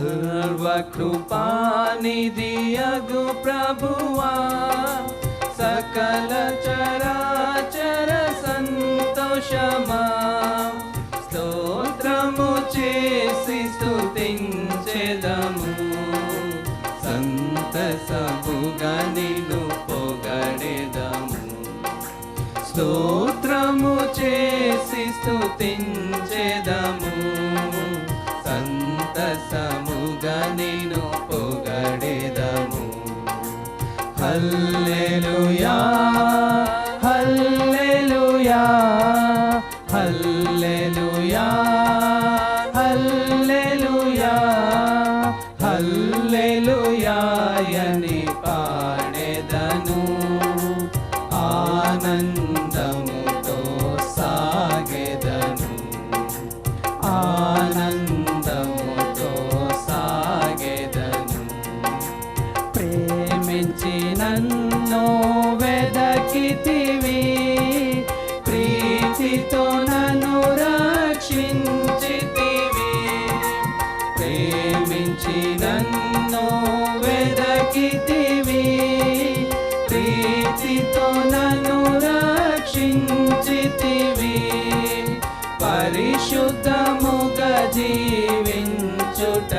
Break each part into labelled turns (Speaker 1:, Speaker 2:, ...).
Speaker 1: సర్వకృపానిధియగు ప్రభువా సకల చరాచర సంతోషమా. స్తోత్రము చేసి స్తుతించెదము. సంతసముగా నిన్ను పొగడెదము. స్తోత్రము చేసి స్తుతించెదము. ఆయని పాడెదను. ఆనందముతో సాగెదను ఆనందముతో సాగెదను ప్రేమించి నన్ను వెదకితివి. ప్రీతితో నన్ను రక్షించితివి ప్రీతితో నన్ను రక్షించితివి. పరిశుద్ధముగ జీవించుట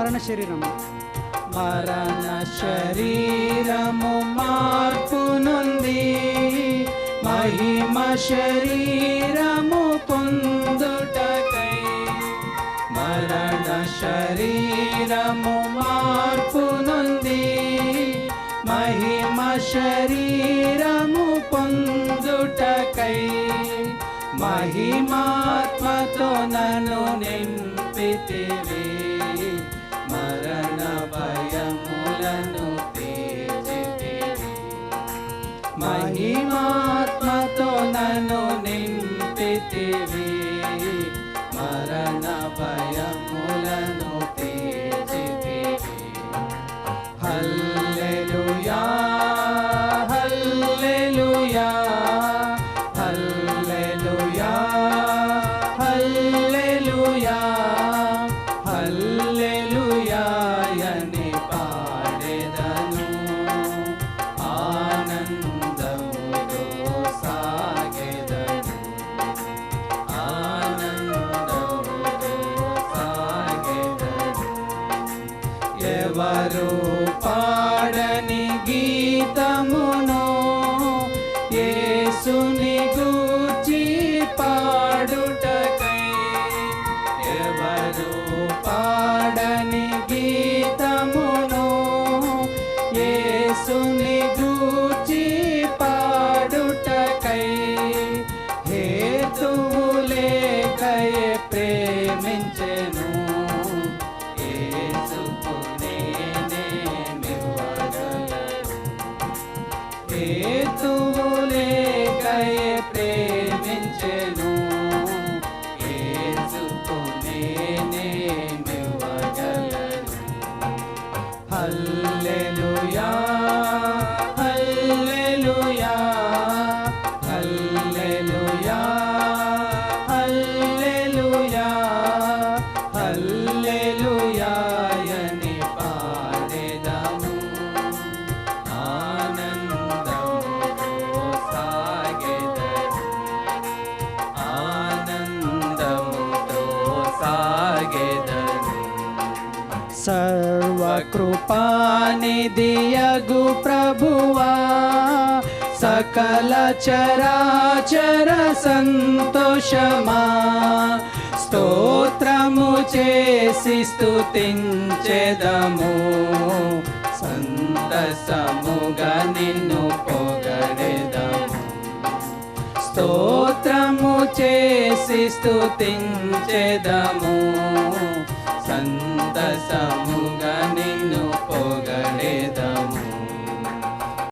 Speaker 2: మరణ శరీరము.
Speaker 1: మరణ శరీరము మార్పునుంది. మహిమ శరీరము పొందుటకై మరణ శరీరము మార్పునుంది. మహిమ శరీరము పొందుటకై మహిమాత్మతో నన్ను నింపితివి. మహిమా ఎవరు పాడని గీతమును ఏసుని గూర్చి పాడుటకై ఎవరు పా तू बोले गए प्रेम। సర్వకృపానిధియగు ప్రభువా సకల చరాచర సంతోషమా. స్తోత్రము చేసి స్తుతించెదము. సంతసముగా నిన్ను పొగడెదము. స్తోత్రము చేసి స్తుతించెదము. సంతసముగా నిన్ను పో